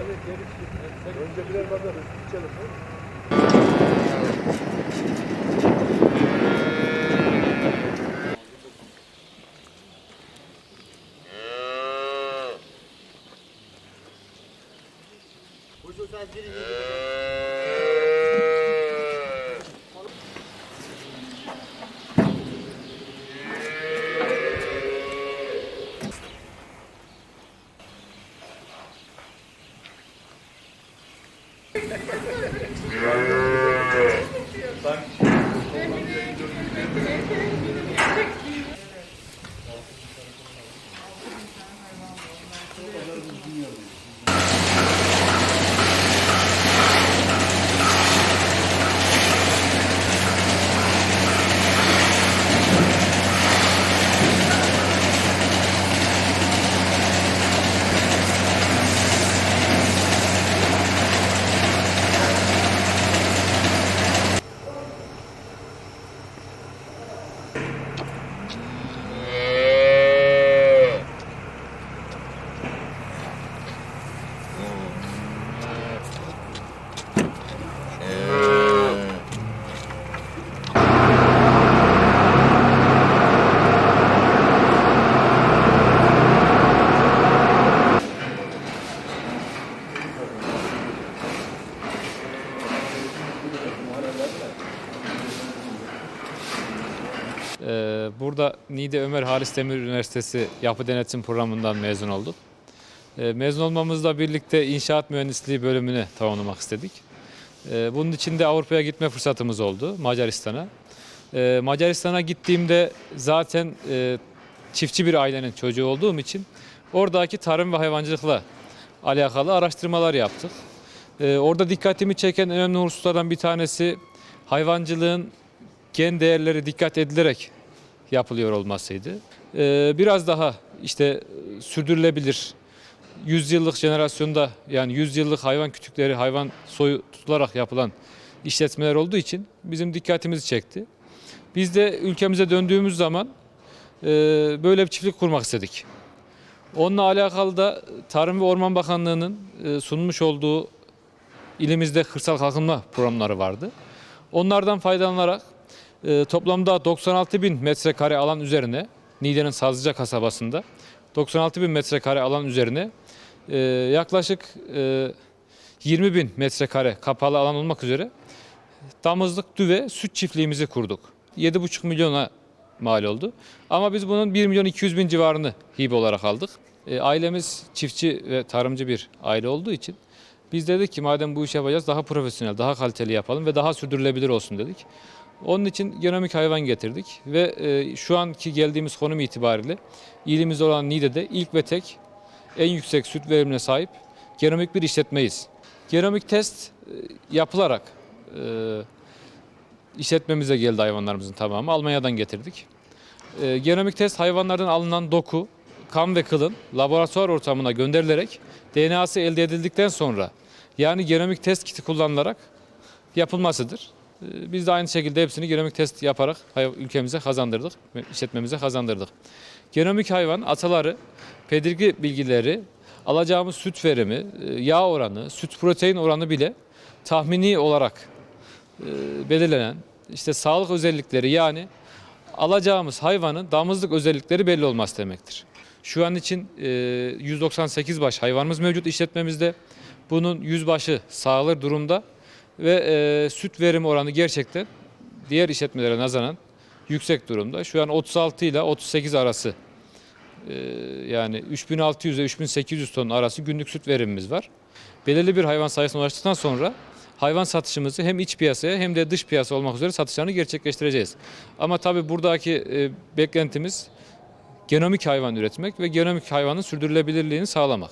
Önce birer bardak üstü içelim. Ee, Burada Niğde Ömer Halis Demir Üniversitesi Yapı Denetim Programı'ndan mezun olduk. Ee, Mezun olmamızla birlikte inşaat mühendisliği bölümünü tamamlamak istedik. Ee, Bunun için de Avrupa'ya gitme fırsatımız oldu Macaristan'a. Ee, Macaristan'a gittiğimde zaten e, çiftçi bir ailenin çocuğu olduğum için oradaki tarım ve hayvancılıkla alakalı araştırmalar yaptık. Ee, Orada dikkatimi çeken önemli hususlardan bir tanesi hayvancılığın gen değerleri dikkat edilerek yapılıyor olmasıydı. Ee, biraz daha işte sürdürülebilir 100 yıllık jenerasyonda yani 100 yıllık hayvan kütükleri, hayvan soyu tutularak yapılan işletmeler olduğu için bizim dikkatimizi çekti. Biz de ülkemize döndüğümüz zaman e, böyle bir çiftlik kurmak istedik. Onunla alakalı da Tarım ve Orman Bakanlığı'nın e, sunmuş olduğu ilimizde kırsal kalkınma programları vardı. Onlardan faydalanarak e, toplamda 96 bin metrekare alan üzerine Niğde'nin Sazlıca kasabasında 96 bin metrekare alan üzerine e, yaklaşık e, 20 bin metrekare kapalı alan olmak üzere damızlık, düve, süt çiftliğimizi kurduk. 7,5 milyona mal oldu. Ama biz bunun 1 milyon 200 bin civarını hibe olarak aldık. E, ailemiz çiftçi ve tarımcı bir aile olduğu için biz dedik ki madem bu işi yapacağız daha profesyonel, daha kaliteli yapalım ve daha sürdürülebilir olsun dedik. Onun için genomik hayvan getirdik ve e, şu anki geldiğimiz konum itibariyle ilimizde olan Niğde'de ilk ve tek en yüksek süt verimine sahip genomik bir işletmeyiz. Genomik test e, yapılarak e, işletmemize geldi hayvanlarımızın tamamı. Almanya'dan getirdik. E, genomik test hayvanlardan alınan doku, kan ve kılın laboratuvar ortamına gönderilerek DNA'sı elde edildikten sonra yani genomik test kiti kullanılarak yapılmasıdır. E, Biz de aynı şekilde hepsini genomik test yaparak ülkemize kazandırdık, işletmemize kazandırdık. Genomik hayvan ataları, pedirgi bilgileri, alacağımız süt verimi, e, yağ oranı, süt protein oranı bile tahmini olarak e, belirlenen işte sağlık özellikleri yani alacağımız hayvanın damızlık özellikleri belli olması demektir. Şu an için e, 198 baş hayvanımız mevcut işletmemizde. Bunun 100 başı sağlık durumda ve e, süt verim oranı gerçekten diğer işletmelere nazaran yüksek durumda. Şu an 36 ile 38 arası e, yani 3600 ile 3800 ton arası günlük süt verimimiz var. Belirli bir hayvan sayısına ulaştıktan sonra hayvan satışımızı hem iç piyasaya hem de dış piyasa olmak üzere satışlarını gerçekleştireceğiz. Ama tabii buradaki e, beklentimiz genomik hayvan üretmek ve genomik hayvanın sürdürülebilirliğini sağlamak.